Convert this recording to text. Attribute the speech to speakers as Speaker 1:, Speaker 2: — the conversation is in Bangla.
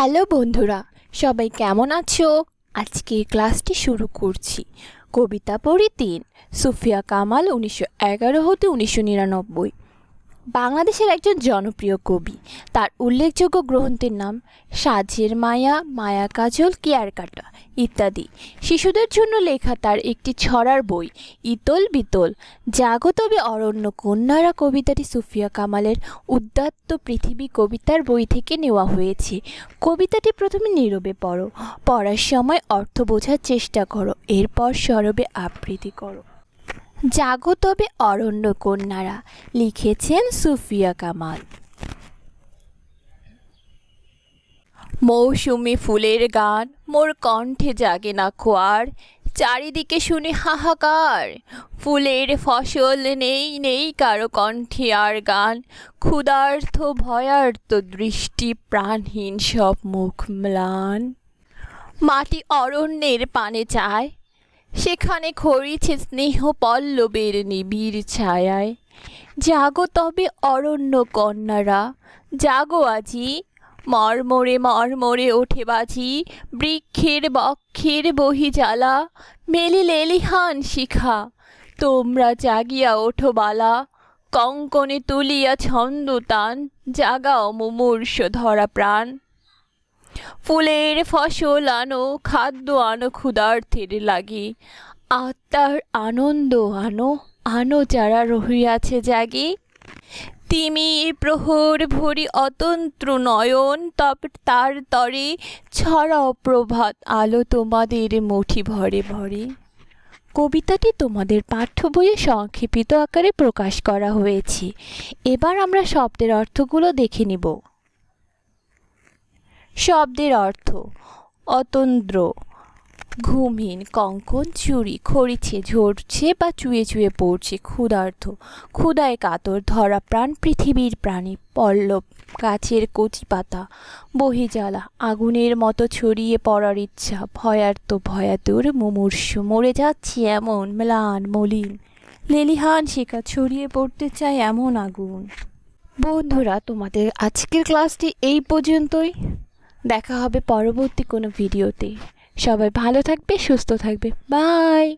Speaker 1: হ্যালো বন্ধুরা, সবাই কেমন আছো? আজকে ক্লাসটি শুরু করছি। কবিতা পড়ি তিন, সুফিয়া কামাল উনিশশো এগারো হতে উনিশশো নিরানব্বই। বাংলাদেশের একজন জনপ্রিয় কবি। তার উল্লেখযোগ্য গ্রন্থের নাম সাজের মায়া মায়া কাজল, কেয়ার কাটা ইত্যাদি। শিশুদের জন্য লেখা তার একটি ছড়ার বই, ইতল বিতল। জাগতবে অরণ্য কন্যারা কবিতাটি সুফিয়া কামালের উদ্যাত্ত পৃথিবী কবিতার বই থেকে নেওয়া হয়েছে। কবিতাটি প্রথমে নীরবে পড়ো, পড়ার সময় অর্থ বোঝার চেষ্টা করো, এরপর সরবে আবৃত্তি করো। জাগো তবে অরণ্য কন্যারা, লিখেছেন সুফিয়া কামাল। মৌসুমি ফুলের গান, মোর কণ্ঠে জাগে না খোয়ার, চারিদিকে শুনে হাহাকার। ফুলের ফসল নেই নেই কারও কণ্ঠে আর গান ক্ষুধার্থ ভয়ার্থ দৃষ্টি প্রাণহীন সব মুখ ম্লান। মাটি অরণ্যের পানে চায় সেখানে খড়িছে স্নেহ পল্লবের নিবিড় ছায়ায়। জাগো তবে অরণ্য কন্যারা, জাগো আজি, মরমরে মরমরে ওঠে বাজি, বৃক্ষের বক্ষের বহি জ্বালা মেলি লেলিহান শিখা, তোমরা জাগিয়া ওঠো বালা, কঙ্কনে তুলিয়া ছন্দ তান জাগাও মুমূর্ষ ধরা প্রাণ। ফুলের ফসল আনো, খাদ্য আনো ক্ষুধার্থের লাগি। আত্মার আনন্দ আনো আনো যারা রহিয়াছে জাগি। তিমি প্রহর ভরি অতন্ত্র নয়ন, তপ তার তরে ছড়াও প্রভাত আলো তোমাদের মুঠি ভরে ভরে। কবিতাটি তোমাদের পাঠ্য বইয়ে সংক্ষেপিত আকারে প্রকাশ করা হয়েছে। এবার আমরা শব্দের অর্থগুলো দেখে নিব। শব্দের অর্থ অতন্দ্র, ঘুমহীন, কঙ্কন চুরি খড়িছে, ঝরছে বা চুয়ে চুয়ে পড়ছে ক্ষুধার্থ ক্ষুদায় কাতর, ধরা প্রাণ, পৃথিবীর প্রাণী, পল্লব, গাছের কচি পাতা বহিজালা আগুনের মতো ছড়িয়ে পড়ার ইচ্ছা, ভয়ার্ত, ভয়াতুর মুমূর্ষ, মরে যাচ্ছে এমন ম্লান, মলিন, লেলিহান শিকা ছড়িয়ে পড়তে চায় এমন আগুন। বন্ধুরা, তোমাদের আজকের ক্লাসটি এই পর্যন্তই। দেখা হবে পরবর্তী কোনো ভিডিওতে। সবাই ভালো থাকবে সুস্থ থাকবে। বাই!